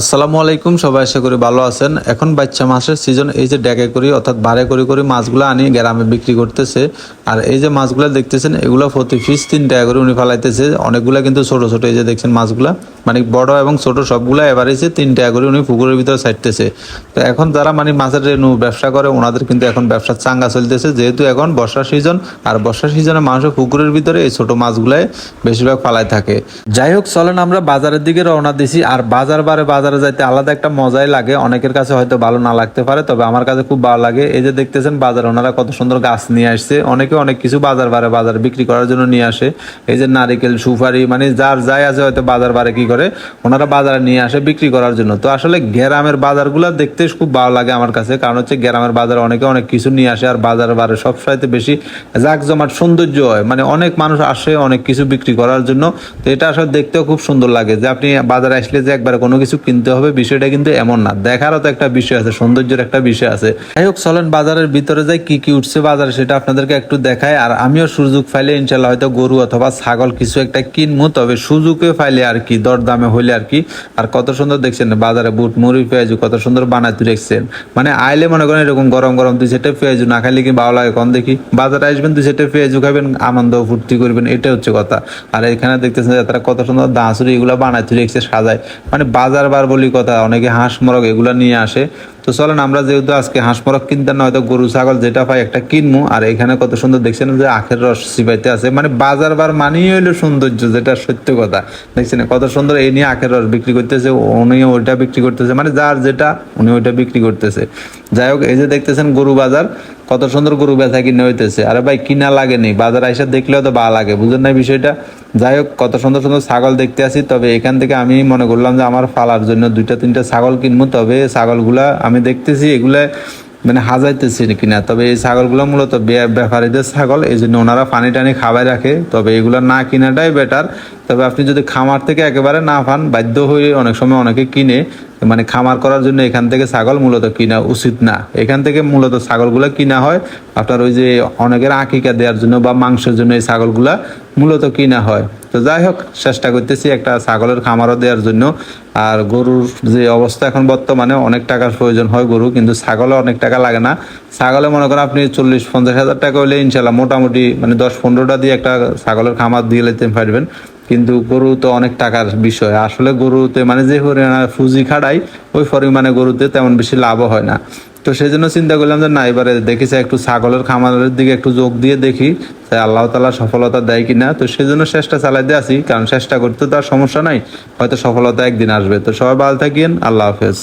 আসসালামু আলাইকুম, সবাই আশা করি ভালো আছেন। এখন বাচ্চা মাছের সিজন এই যে ডেকে করি, অর্থাৎ বারে করে করে মাছগুলো আনি, গ্রামে বিক্রি করতেছে। আর এই যে মাছগুলো দেখতেছেন, এগুলো প্রতি পিস তিন টাকা করে উনি ফেলাইতেছে। অনেকগুলো কিন্তু ছোট ছোট, এই যে দেখছেন মাছগুলা। মানে বড় এবং ছোট সবগুলা এভারেজে তিন টাকা করে উনি পুকুরের ভিতরে ছাড়তেছে তো এখন যারা মানে মাছের ব্যবসা করে, ওনাদের কিন্তু এখন ব্যবসা চাঙ্গা চলতেছে। যেহেতু এখন বর্ষা সিজন আর বর্ষা সিজনে মানুষের পুকুরের ভিতরে এই ছোট মাছগুলাই বেশিরভাগ ফালাই থাকে। যাই হোক, চলেন আমরা বাজারের দিকে রওনা দিছি। আর বাজার বারে বাজারে যাইতে আলাদা একটা মজাই লাগে। অনেকের কাছে হয়তো ভালো না লাগতে পারে, তবে আমার কাছে খুব ভালো লাগে। এই যে দেখতেছেন বাজার, ওনারা কত সুন্দর গাছ নিয়ে আসছে। অনেকে অনেক কিছু বাজার বারে বাজার বিক্রি করার জন্য নিয়ে আসে। এই যে নারিকেল, সুপারি মানে যার যাই আছে হয়তো বাজার বারে কি করে ওনারা বাজারে নিয়ে আসে, বিক্রি করার জন্য। তো আসলে গ্রামের বাজারগুলো দেখতে খুব ভালো লাগে আমার কাছে। কারণ হচ্ছে গ্রামের বাজারে অনেকে অনেক কিছু নিয়ে আসে আর বাজার বারে সবসময়তে বেশি জাকজমাট সৌন্দর্য হয়। মানে অনেক মানুষ আসে অনেক কিছু বিক্রি করার জন্য। তো এটা আসলে দেখতেও খুব সুন্দর লাগে যে আপনি বাজারে আসলে যে একবারে কোনো কিছু কিনতে হবে, বিষয়টা কিন্তু এমন না। দেখারও তো একটা বিষয় আছে, সৌন্দর্যের একটা বিষয় আছে। যাই হোক, চলেন বাজারের ভিতরে যাই, কি কি উঠছে বাজারে সেটা আপনাদেরকে একটু দেখায় আর আমিও সুযোগ ফাইলে ইনশাল্লাহ হয়তো গরু অথবা ছাগল কিছু একটা কিনবো, তবে সুযোগে ফাইলে আর কি দরদামে হইলে আর কি। আর কত সুন্দর দেখছেন, বাজারে বুট, মুড়ি, পেঁয়াজু কত সুন্দর বানায় তুই দেখছেন মানে আইলে মনে করেন এরকম গরম গরম দুই সেটে পেঁয়াজু না খাইলে কি ভালো লাগে? কম দেখি। বাজারে আসবেন, দুই সেটে পেঁয়াজু খাবেন আনন্দ ফুর্তি করবেন এটা হচ্ছে কথা। আর এখানে দেখতেছেন যে তারা কত সুন্দর দাঁচুরি এগুলো বানায় তুই দেখছে সাজায়। মানে বাজার বার বলি কথা, অনেকে হাঁস মরক এগুলো নিয়ে আসে। তো চলেন, আমরা যেহেতু আজকে হাঁস মরগ কিনতে না হয়তো গরু, ছাগল যেটা পাই একটা কিনবো আর এখানে কত সুন্দর দেখছেন যে আখের রস সিপাইতে আছে। মানে বাজার বার মানেই হইল সৌন্দর্য, যেটা সত্য কথা। দেখছেন, কত সুন্দর এই নিয়ে আখের রস বিক্রি করতেছে, উনি ওইটা বিক্রি করতেছে। মানে যার যেটা, উনি ওইটা বিক্রি করতেছে। যাই হোক, এই যে দেখতেছেন গরু বাজার, কত সুন্দর গরু বেচা কিনে হইতেছে। আরে ভাই, কিনা লাগেনি। বাজার আইসা দেখলেও তো ভালো লাগে, বুঝেন না বিষয়টা? যাই হোক কত সুন্দর সুন্দর ছাগল দেখতে আসি, তবে এখান থেকে আমি মনে করলাম যে আমার ফালার জন্য দুইটা, তিনটা ছাগল কিনবো, তবে ছাগলগুলা আমি দেখতেছি, এগুলা মানে হাজাইতেছি কিনা, তবে এই ছাগলগুলো মূলত ব্যাপারীদের ছাগল, এই জন্য ওনারা পানি টানি খাবার রাখে। তবে এগুলো না কিনাটাই বেটার তবে আপনি যদি খামার থেকে একেবারে না পান, বাধ্য হয়ে অনেক সময় অনেকে কিনে মানে খামার করার জন্য এখান থেকে ছাগল মূলত কিনা উচিত না। এখান থেকে মূলত ছাগলগুলো কিনা হয়, আপনার ওই যে অনেকের আঁকিকা দেওয়ার জন্য বা মাংসের জন্য এই ছাগলগুলা মূলত কিনা হয়। তো যাই হোক, চেষ্টা করতেছি একটা ছাগলের খামারও দেওয়ার জন্য। আর গরুর যে অবস্থা এখন বর্তমানে, অনেক টাকার প্রয়োজন হয় গরু, কিন্তু ছাগলে অনেক টাকা লাগে না। ছাগলে মনে করেন আপনি চল্লিশ, পঞ্চাশ হাজার টাকা হলে ইনশাল্লাহ মোটামুটি মানে দশ, পনেরোটা দিয়ে একটা ছাগলের খামার দিয়ে নিতে পারবেন। কিন্তু গরু তো অনেক টাকার বিষয়। আসলে গরুতে মানে যে পরিমাণে ফুজি খাড়াই ওই পরিমাণে গরুতে তেমন বেশি লাভও হয় না। তো সেই জন্য চিন্তা করলাম যে না, এবারে দেখি একটু ছাগলের খামারের দিকে একটু যোগ দিয়ে দেখি তাই আল্লাহ তালা সফলতা দেয় কিনা। তো সেই জন্য চেষ্টা চালাইতে আসি, কারণ চেষ্টা করতে তো আর সমস্যা নাই, হয়তো সফলতা একদিন আসবে। তো সবাই ভালো থাকিয়েন আল্লাহ হাফেজ।